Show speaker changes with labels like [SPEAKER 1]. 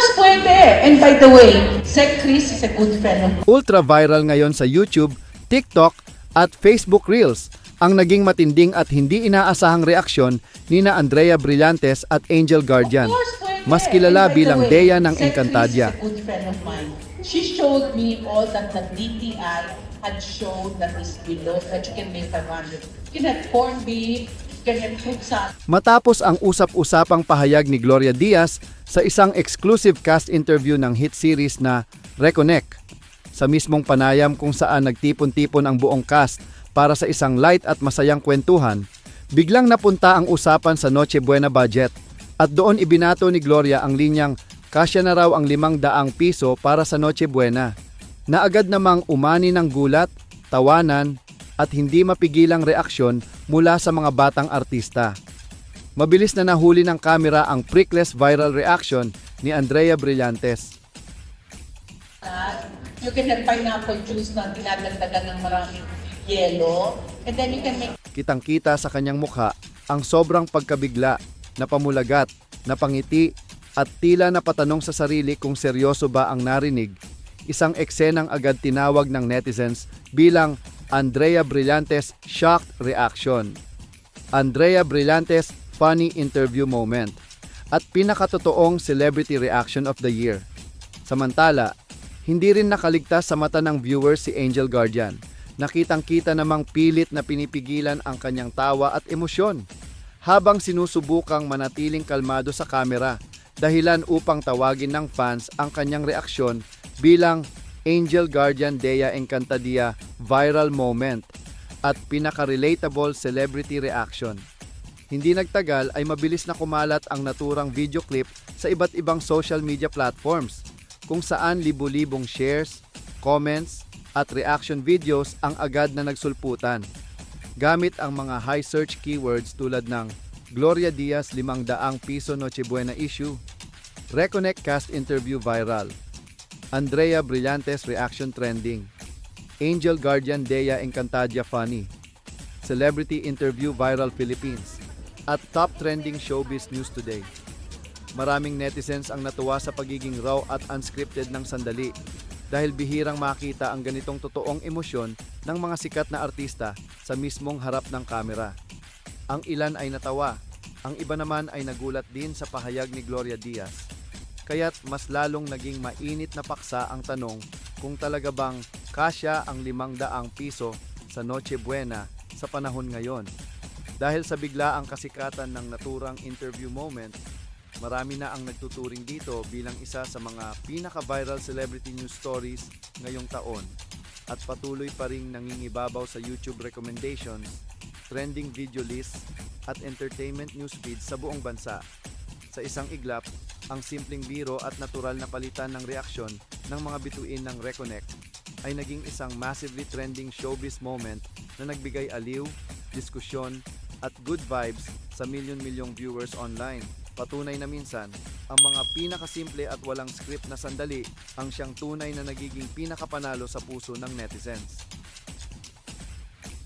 [SPEAKER 1] course, pwede. And by the way, Sec Chris is a good friend of
[SPEAKER 2] Ultra viral ngayon sa YouTube, TikTok at Facebook Reels ang naging matinding at hindi inaasahang reaksyon ni na Andrea Brillantes at Angel Guardian. Mas kilala bilang Dea ng Encantadia.
[SPEAKER 1] a. She showed me all that the DTI had shown that is below, that you can make 500. You can have corned beef,
[SPEAKER 2] Matapos ang usap-usapang pahayag ni Gloria Diaz sa isang exclusive cast interview ng hit series na Reconnect, sa mismong panayam kung saan nagtipon-tipon ang buong cast para sa isang light at masayang kwentuhan, biglang napunta ang usapan sa Noche Buena budget at doon ibinato ni Gloria ang linyang kasya na raw ang limang daang piso para sa Noche Buena na agad namang umani ng gulat, tawanan at hindi mapigilang reaksyon mula sa mga batang artista. Mabilis na nahuli ng kamera ang prickless viral reaction ni Andrea Brillantes.
[SPEAKER 1] You can have pineapple juice na dinadagdagan ng maraming yelo. And then you can make
[SPEAKER 2] Kitang-kita sa kanyang mukha ang sobrang pagkabigla, napamulagat, napangiti at tila napatanong sa sarili kung seryoso ba ang narinig. Isang eksenang agad tinawag ng netizens bilang Andrea Brillantes shocked reaction. Andrea Brillantes funny interview moment at pinakatotoong celebrity reaction of the year. Samantala, hindi rin nakaligtas sa mata ng viewers si Angel Guardian. Nakitang-kita namang pilit na pinipigilan ang kanyang tawa at emosyon habang sinusubukang manatiling kalmado sa kamera dahilan upang tawagin ng fans ang kanyang reaksyon bilang Angel Guardian Dea Encantadia viral moment at pinaka-relatable celebrity reaction. Hindi nagtagal ay mabilis na kumalat ang naturang video clip sa iba't ibang social media platforms kung saan libu-libong shares, comments, at reaction videos ang agad na nagsulputan. Gamit ang mga high search keywords tulad ng Gloria Diaz 500 piso Noche Buena issue, Reconnect cast interview viral, Andrea Brillantes reaction trending, Angel Guardian Dea Encantadia funny, Celebrity interview viral Philippines, at top trending showbiz news today. Maraming netizens ang natuwa sa pagiging raw at unscripted ng sandali dahil bihirang makita ang ganitong totoong emosyon ng mga sikat na artista sa mismong harap ng kamera. Ang ilan ay natawa, ang iba naman ay nagulat din sa pahayag ni Gloria Diaz. Kaya't mas lalong naging mainit na paksa ang tanong kung talaga bang kasya ang limang daang piso sa Noche Buena sa panahon ngayon. Dahil sa biglaang kasikatan ng naturang interview moment, marami na ang nagtuturing dito bilang isa sa mga pinaka-viral celebrity news stories ngayong taon at patuloy pa ring nangingibabaw sa YouTube recommendations, trending video lists at entertainment news feeds sa buong bansa. Sa isang iglap, ang simpleng biro at natural na palitan ng reaksyon ng mga bituin ng Reconnect ay naging isang massively trending showbiz moment na nagbigay aliw, diskusyon, at good vibes sa milyon-milyong viewers online. Patunay na minsan, ang mga pinakasimple at walang script na sandali ang siyang tunay na nagiging pinakapanalo sa puso ng netizens.